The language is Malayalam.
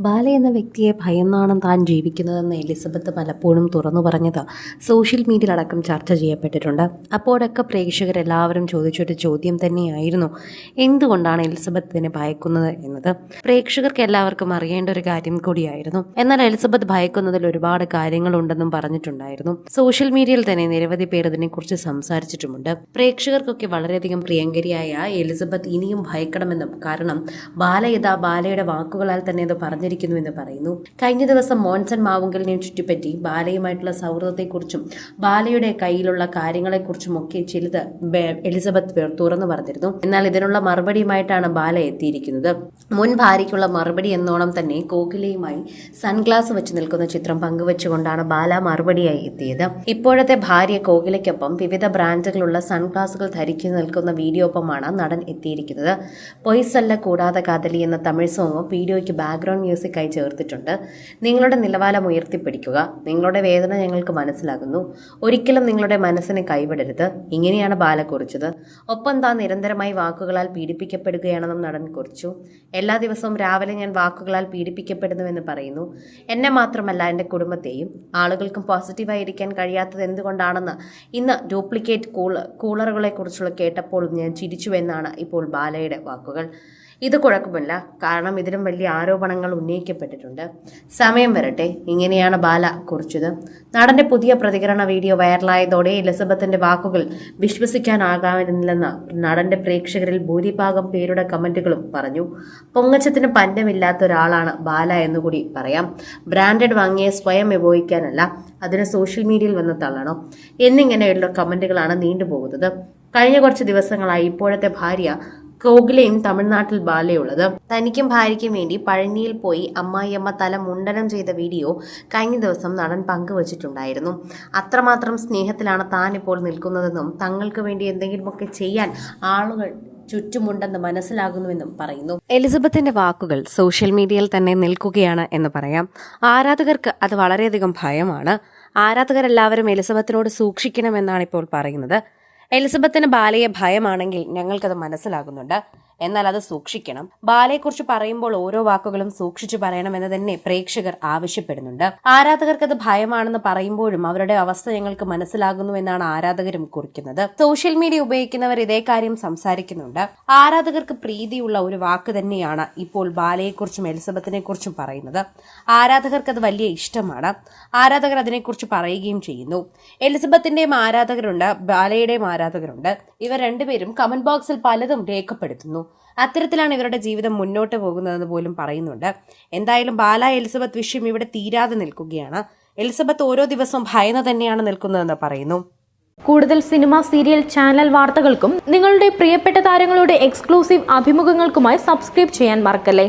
ബാല എന്ന വ്യക്തിയെ ഭയന്നാണ് താൻ ജീവിക്കുന്നതെന്ന് എലിസബത്ത് പലപ്പോഴും തുറന്നു പറഞ്ഞത്. സോഷ്യൽ മീഡിയയിലടക്കം ചർച്ച ചെയ്യപ്പെട്ടിട്ടുണ്ട്. അപ്പോഴൊക്കെ പ്രേക്ഷകരെല്ലാവരും ചോദിച്ചൊരു ചോദ്യം തന്നെയായിരുന്നു. എന്തുകൊണ്ടാണ് എലിസബത്തിനെ ഭയക്കുന്നത് എന്നത്? പ്രേക്ഷകർക്ക് എല്ലാവർക്കും അറിയേണ്ട ഒരു കാര്യം കൂടിയായിരുന്നു. എന്നാൽ എലിസബത്ത് ഭയക്കുന്നതിൽ ഒരുപാട് കാര്യങ്ങളുണ്ടെന്നും പറഞ്ഞിട്ടുണ്ടായിരുന്നു. സോഷ്യൽ മീഡിയയിൽ തന്നെ നിരവധി പേർ ഇതിനെക്കുറിച്ച് സംസാരിച്ചിട്ടുമുണ്ട്. പ്രേക്ഷകർക്കൊക്കെ വളരെയധികം പ്രിയങ്കരിയായ എലിസബത്ത് ഇനിയും ഭയക്കണമെന്നും കാരണം ബാല ബാലയുടെ വാക്കുകളാൽ തന്നെ ഇത് പറഞ്ഞിരിക്കുന്നുവെന്ന് പറയുന്നു. കഴിഞ്ഞ ദിവസം മോൻസൺ മാവുങ്കലിനെ ചുറ്റിപ്പറ്റി ബാലയുമായിട്ടുള്ള സൗഹൃദത്തെക്കുറിച്ചും ബാലയുടെ കയ്യിലുള്ള കാര്യങ്ങളെക്കുറിച്ചും ഒക്കെ ചിലത് എലിസബത്ത് പേർ തുറന്നു പറഞ്ഞിരുന്നു. എന്നാൽ ഇതിനുള്ള മറുപടിയുമായിട്ടാണ് ബാല എത്തിയിരിക്കുന്നത്. മുൻ ഭാര്യയ്ക്കുള്ള മറുപടി എന്നോണം തന്നെ കോകിലയുമായി സൺഗ്ലാസ് വെച്ച് നിൽക്കുന്ന ചിത്രം പങ്കുവച്ചുകൊണ്ടാണ് ബാല മറുപടിയായി എത്തിയത്. ഇപ്പോഴത്തെ ഭാര്യ കോകിലയ്ക്കൊപ്പം വിവിധ ബ്രാൻഡുകളുള്ള സൺഗ്ലാസുകൾ ധരിച്ചു നിൽക്കുന്ന വീഡിയോപ്പമാണ് നടൻ എത്തിയിരിക്കുന്നത്. പൊയ്സല്ല കൂടാതെ കാതലി എന്ന തമിഴ് സോങ്ങും വീഡിയോയ്ക്ക് ബാക്ക്ഗ്രൗണ്ട് മ്യൂസിക്കായി ചേർത്തിട്ടുണ്ട്. നിങ്ങളുടെ നിലവാരം ഉയർത്തിപ്പിടിക്കുക. നിങ്ങളുടെ വേദന ഞങ്ങൾക്ക് മനസ്സിലാകുന്നു. ഒരിക്കലും നിങ്ങളുടെ മനസ്സിനെ കൈവിടരുത്. ഇങ്ങനെയാണ് ബാല കുറിച്ചത്. ഒപ്പം താൻ നിരന്തരമായി വാക്കുകളാൽ പീഡിപ്പിക്കപ്പെടുകയാണെന്നും നടൻ കുറിച്ചു. എല്ലാ ദിവസവും രാവിലെ ഞാൻ വാക്കുകളാൽ പീഡിപ്പിക്കപ്പെടുന്നുവെന്ന് പറയുന്നു. എന്നെ മാത്രമല്ല എന്റെ കുടുംബത്തെയും. ആളുകൾക്കും പോസിറ്റീവായിരിക്കാൻ കഴിയാത്തത് എന്തുകൊണ്ടാണെന്ന് ഇന്ന് ഡ്യൂപ്ലിക്കേറ്റ് കൂള കൂളറുകളെക്കുറിച്ചുള്ള കേട്ടപ്പോൾ ഞാൻ ചിരിച്ചുവെന്നാണ് ഇപ്പോൾ ബാലയുടെ വാക്കുകൾ. ഇത് കുഴപ്പമില്ല. കാരണം ഇതിനും വലിയ ആരോപണങ്ങൾ ഉന്നയിക്കപ്പെട്ടിട്ടുണ്ട്. സമയം വരട്ടെ. ഇങ്ങനെയാണ് ബാല കുറിച്ചത്. നടന്റെ പുതിയ പ്രതികരണ വീഡിയോ വൈറലായതോടെ എലിസബത്തിന്റെ വാക്കുകൾ വിശ്വസിക്കാനാകാനില്ലെന്ന് നടന്റെ പ്രേക്ഷകരിൽ ഭൂരിഭാഗം പേരുടെ കമന്റുകളും പറഞ്ഞു. പൊങ്ങച്ചത്തിന് പന്തമില്ലാത്ത ഒരാളാണ് ബാല എന്നുകൂടി പറയാം. ബ്രാൻഡഡ് വാങ്ങിയ സ്വയം ഉപയോഗിക്കാനല്ല അതിന് സോഷ്യൽ മീഡിയയിൽ വന്ന് തള്ളണോ എന്നിങ്ങനെയുള്ള കമന്റുകളാണ് നീണ്ടുപോകുന്നത്. കഴിഞ്ഞ കുറച്ച് ദിവസങ്ങളായി ഇപ്പോഴത്തെ ഭാര്യ കോകിലയും തമിഴ്നാട്ടിൽ ബാലയുള്ളത്. തനിക്കും ഭാര്യയ്ക്കും വേണ്ടി പഴനിയിൽ പോയി അമ്മായിയമ്മ തല മുണ്ടനം ചെയ്ത വീഡിയോ കഴിഞ്ഞ ദിവസം നടൻ പങ്കുവച്ചിട്ടുണ്ടായിരുന്നു. അത്രമാത്രം സ്നേഹത്തിലാണ് താൻ ഇപ്പോൾ നിൽക്കുന്നതെന്നും തങ്ങൾക്ക് വേണ്ടി എന്തെങ്കിലുമൊക്കെ ചെയ്യാൻ ആളുകൾ ചുറ്റുമുണ്ടെന്ന് മനസ്സിലാകുന്നുവെന്നും പറയുന്നു. എലിസബത്തിന്റെ വാക്കുകൾ സോഷ്യൽ മീഡിയയിൽ തന്നെ നിൽക്കുകയാണ് എന്ന് പറയാം. ആരാധകർക്ക് അത് വളരെയധികം ഭയമാണ്. ആരാധകരെല്ലാവരും എലിസബത്തിനോട് സൂക്ഷിക്കണമെന്നാണ് ഇപ്പോൾ പറയുന്നത്. എലിസബത്തിന് ബാലയെ ഭയമാണെങ്കിൽ ഞങ്ങൾക്കത് മനസ്സിലാകുന്നുണ്ട്. എന്നാൽ അത് സൂക്ഷിക്കണം. ബാലയെക്കുറിച്ച് പറയുമ്പോൾ ഓരോ വാക്കുകളും സൂക്ഷിച്ചു പറയണമെന്ന് തന്നെ പ്രേക്ഷകർ ആവശ്യപ്പെടുന്നുണ്ട്. ആരാധകർക്ക് അത് ഭയമാണെന്ന് പറയുമ്പോഴും അവരുടെ അവസ്ഥ ഞങ്ങൾക്ക് മനസ്സിലാകുന്നു എന്നാണ് ആരാധകരും കുറിക്കുന്നത്. സോഷ്യൽ മീഡിയ ഉപയോഗിക്കുന്നവർ ഇതേ കാര്യം സംസാരിക്കുന്നുണ്ട്. ആരാധകർക്ക് പ്രീതിയുള്ള ഒരു വാക്ക് തന്നെയാണ് ഇപ്പോൾ ബാലയെക്കുറിച്ചും എലിസബത്തിനെ കുറിച്ചും പറയുന്നത്. ആരാധകർക്ക് അത് വലിയ ഇഷ്ടമാണ്. ആരാധകർ അതിനെക്കുറിച്ച് പറയുകയും ചെയ്യുന്നു. എലിസബത്തിന്റെയും ആരാധകരുണ്ട് ബാലയുടെയും ആരാധകരുണ്ട്. ഇവർ രണ്ടുപേരും കമന്റ് ബോക്സിൽ പലതും രേഖപ്പെടുത്തുന്നു. അത്തരത്തിലാണ് ഇവരുടെ ജീവിതം മുന്നോട്ട് പോകുന്നതെന്ന് പോലും പറയുന്നുണ്ട്. എന്തായാലും ബാല എലിസബത്ത് വിഷയം ഇവിടെ തീരാതെ നിൽക്കുകയാണ്. എലിസബത്ത് ഓരോ ദിവസവും ഭയന്ന് തന്നെയാണ് നിൽക്കുന്നതെന്ന് പറയുന്നു. കൂടുതൽ സിനിമ സീരിയൽ ചാനൽ വാർത്തകൾക്കും നിങ്ങളുടെ പ്രിയപ്പെട്ട താരങ്ങളുടെ എക്സ്ക്ലൂസീവ് അഭിമുഖങ്ങൾക്കുമായി സബ്സ്ക്രൈബ് ചെയ്യാൻ മറക്കല്ലേ?